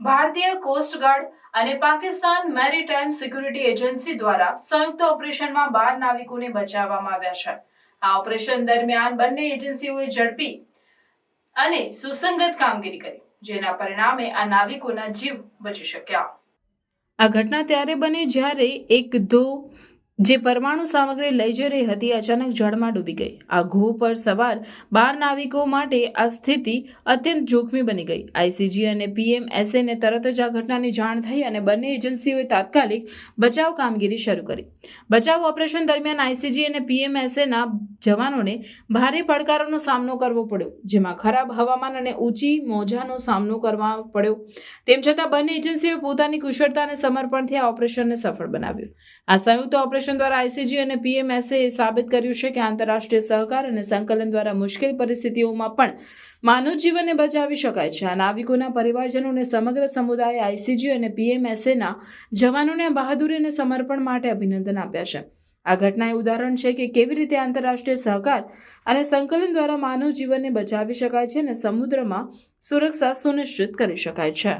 ભારતીય કોસ્ટગાર્ડ અને Pakistan maritime security agency દ્વારા સંયુક્ત ઓપરેશનમાં બાર નાવિકોને બચાવવામાં આવ્યા છે. આ ઓપરેશન દરમિયાન બંને એજન્સીઓએ ઝડપી અને સુસંગત કામગીરી કરી, જેના પરિણામે આ નાવિકોના જીવ બચી શક્યા. આ ઘટના ત્યારે બની જ્યારે એક ધો જે પરમાણુ સામગ્રી લઈ જઈ રહી હતી, અચાનક જળમાં ડૂબી ગઈ. આ ઘો પર સવાર બાર નાવિકો માટે આ સ્થિતિ અત્યંત જોખમી બની ગઈ. આઈસીજી અને પીએમએસએને તરત જ આ ઘટનાની જાણ થઈ અને બંને એજન્સીઓએ તાત્કાલિક બચાવ કામગીરી શરૂ કરી. બચાવ ઓપરેશન દરમિયાન આઈસીજી અને પીએમએસએના જવાનોને ભારે પડકારોનો સામનો કરવો પડ્યો, જેમાં ખરાબ હવામાન અને ઊંચી મોજાનો સામનો કરવા પડ્યો. તેમ છતાં બંને એજન્સીઓએ પોતાની કુશળતા અને સમર્પણથી આ ઓપરેશનને સફળ બનાવ્યું. આ સંયુક્ત ઓપરેશન દ્વારા આઈસીજી અને પીએમએસએ સાબિત કર્યું છે કે આંતરરાષ્ટ્રીય સહકાર અને સંકલન દ્વારા મુશ્કેલ પરિસ્થિતિઓમાં પણ માનવ જીવનને બચાવી શકાય છે. આ નાવિકોના પરિવારજનોને સમગ્ર સમુદાય આઈસીજી અને પીએમએસએના જવાનોને બહાદુરી અને સમર્પણ માટે અભિનંદન આપ્યા છે. આ ઘટના એ ઉદાહરણ છે કે કેવી રીતે આંતરરાષ્ટ્રીય સહકાર અને સંકલન દ્વારા માનવ જીવનને બચાવી શકાય છે અને સમુદ્રમાં સુરક્ષા સુનિશ્ચિત કરી શકાય છે.